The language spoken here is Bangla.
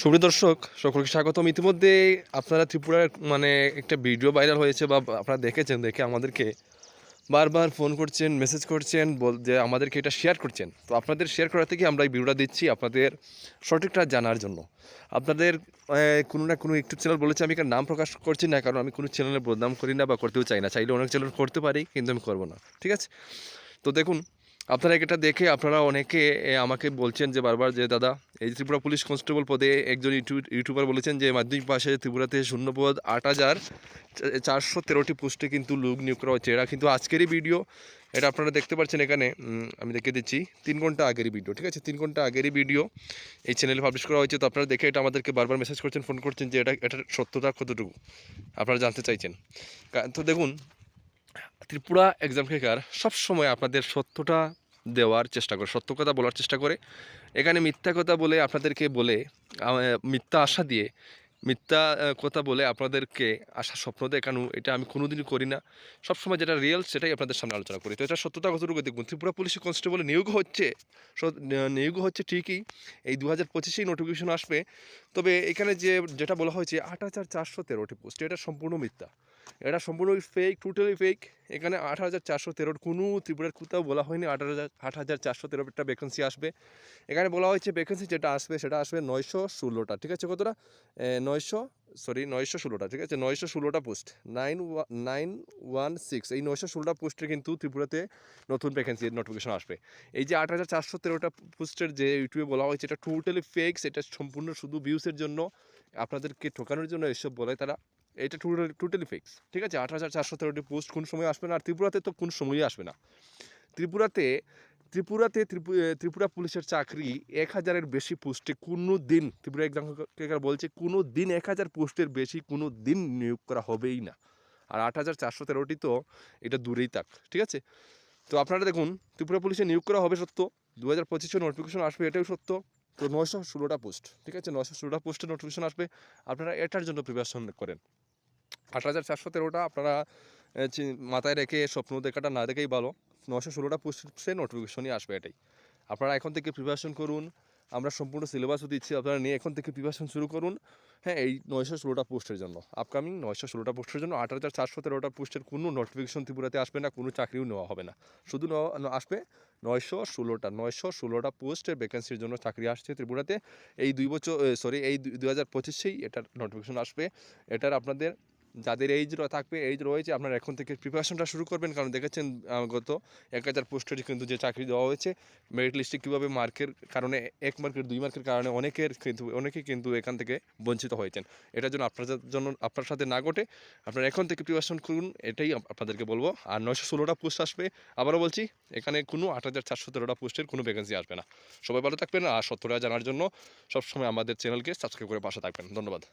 সুপ্রিয় দর্শক, সকলকে স্বাগতম। ইতিমধ্যে আপনারা ত্রিপুরার মানে একটা ভিডিও ভাইরাল হয়েছে বা আপনারা দেখেছেন, দেখে আমাদেরকে বারবার ফোন করছেন মেসেজ করছেন, বল, যে আমাদেরকে এটা শেয়ার করছেন। তো আপনাদের শেয়ার করা থেকে আমরা এই ভিডিওটা দিচ্ছি আপনাদের সঠিকটা জানার জন্য। আপনাদের কোনো না কোনো ইউটিউব চ্যানেল বলেছে, আমি নাম প্রকাশ করছি না, কারণ আমি কোনো চ্যানেলের বদনাম করি না বা করতেও চাই না। চাইলে অনেক চ্যানেল করতে পারি, কিন্তু আমি করব না। ঠিক আছে? তো দেখুন আপনারা এটা দেখে আপনারা অনেকে আমাকে বলছেন যে বারবার যে, দাদা, এই ত্রিপুরা পুলিশ কনস্টেবল পদে একজন ইউটিউব ইউটিউবার বলেছেন যে, মাধ্যমিক পাশে ত্রিপুরাতে শূন্য পদ আট হাজার চারশো তেরোটি পোস্টে কিন্তু লোক নিয়োগ করা হচ্ছে। এরা কিন্তু আজকেরই ভিডিও, এটা আপনারা দেখতে পাচ্ছেন এখানে আমি দেখে দিচ্ছি, তিন ঘণ্টা আগেরই ভিডিও, ঠিক আছে? তিন ঘণ্টা আগেরই ভিডিও, এই চ্যানেলে পাবলিশ করা হয়েছে। তো আপনারা দেখে এটা আমাদেরকে বারবার মেসেজ করছেন ফোন করছেন যে, এটা এটার সত্যতা কতটুকু? আপনারা জানতে চাইছেন। তো দেখুন ত্রিপুরা এক্সাম ক্রেকার সবসময় আপনাদের সত্যটা দেওয়ার চেষ্টা করে, সত্য কথা বলার চেষ্টা করে। এখানে মিথ্যা কথা বলে আপনাদেরকে বলে মিথ্যা আশা দিয়ে, মিথ্যা কথা বলে আপনাদেরকে আশা স্বপ্ন দেখানো, এটা আমি কোনোদিনই করি না। সবসময় যেটা রিয়েল সেটাই আপনাদের সামনে আলোচনা করি। তো এটা সত্যতা কতটুকু দেখুন, ত্রিপুরা পুলিশ কনস্টেবল নিয়োগ হচ্ছে নিয়োগ হচ্ছে ঠিকই, এই দু হাজার পঁচিশেই নোটিফিকেশন আসবে। তবে এখানে যে, যেটা বলা হয়েছে, আট হাজার চারশো তেরোটি পোস্ট এটা সম্পূর্ণ মিথ্যা। এটা সম্পূর্ণ ফেক টোটালি ফেক এখানে আট হাজার চারশো তেরোর কোনো ত্রিপুরার কোথাও বলা হয়নি, আট হাজার আট হাজার চারশো তেরোটা ভ্যাকেন্সি আসবে। এখানে বলা হয়েছে ভ্যাকেন্সি যেটা আসবে, সেটা আসবে নয়শো ষোলোটা, ঠিক আছে কতটা? নয়শো সরি নয়শো ষোলোটা, ঠিক আছে? নয়শো ষোলোটা post nine nine one six, এই নয়শো ষোলোটা পোস্টের কিন্তু ত্রিপুরাতে নতুন ভ্যাকেন্সি নোটিফিকেশন আসবে। এই যে আট হাজার চারশো তেরোটা পোস্টের যে ইউটিউবে বলা হয়েছে, এটা টোটালি ফেক্স এটা সম্পূর্ণ শুধু ভিউসের জন্য, আপনাদেরকে ঠকানোর জন্য এসব বলে তারা। এটা টোটালি টোটালি ফিক্স ঠিক আছে? আট হাজার চারশো তেরোটি পোস্ট কোন সময় আসবে না, আর ত্রিপুরাতে তো কোন সময়ই আসবে না। ত্রিপুরাতে ত্রিপুরাতে ত্রিপুরা পুলিশের চাকরি এক হাজারের বেশি পোস্টে কোনো দিন, ত্রিপুরা এক্সাম বলছে কোনো দিন এক হাজার পোস্টের বেশি কোনো দিন নিয়োগ করা হবেই না। আর আট হাজার চারশো তেরোটি তো এটা দূরেই থাক, ঠিক আছে? তো আপনারা দেখুন, ত্রিপুরা পুলিশে নিয়োগ করা হবে সত্য দু হাজার পঁচিশে নোটিফিকেশন আসবে এটাও সত্য তো নয়শো ষোলোটা পোস্ট ঠিক আছে? নয়শো ষোলোটা পোস্টের নোটিফিকেশন আসবে। আপনারা এটার জন্য প্রিপারেশন করেন। আট হাজার চারশো তেরোটা আপনারা মাথায় রেখে, স্বপ্ন দেখাটা না দেখেই ভালো। নশো ষোলোটা পোস্টে নোটিফিকেশনই আসবে এটাই। আপনারা এখন থেকে প্রিপারেশন করুন। আমরা সম্পূর্ণ সিলেবাসও দিচ্ছি, আপনারা নিয়ে এখন থেকে প্রিপারেশন শুরু করুন। হ্যাঁ এই নয়শো ষোলোটা পোস্টের জন্য আপকামিং নয়শো ষোলোটা পোস্টের জন্য আট হাজার চারশো তেরোটা পোস্টের কোনো নোটিফিকেশন ত্রিপুরাতে আসবে না, কোনো চাকরিও নেওয়া হবে না। শুধু আসবে নয়শো ষোলোটা নয়শো ষোলোটা পোস্টের ভ্যাকেন্সির জন্য চাকরি আসছে ত্রিপুরাতে। এই দুই বছর সরি এই দু হাজার পঁচিশেই এটার নোটিফিকেশন আসবে। এটার আপনাদের যাদের এইজ থাকবে এইজ রয়েছে, আপনারা এখন থেকে প্রিপারেশনটা শুরু করবেন। কারণ দেখেছেন গত এক হাজার পোস্টের কিন্তু যে চাকরি দেওয়া হয়েছে মেরিট লিস্টে কীভাবে মার্কের কারণে, এক মার্কের, দুই মার্কের কারণে অনেকের কিন্তু, অনেকেই কিন্তু এখান থেকে বঞ্চিত হয়েছেন। এটার জন্য আপনাদের জন্য আপনার সাথে না ঘটে, আপনারা এখন থেকে প্রিপারেশন করুন, এটাই আপনাদেরকে বলব। আর নয়শো ষোলোটা পোস্ট আসবে, আবারও বলছি, এখানে কোনো আট হাজার চারশো তেরোটা পোস্টের কোনো ভ্যাকেন্সি আসবে না। সবাই ভালো থাকবেন, আর সত্যটা জানার জন্য সবসময় আমাদের চ্যানেলকে সাবস্ক্রাইব করে পাশে থাকবেন। ধন্যবাদ।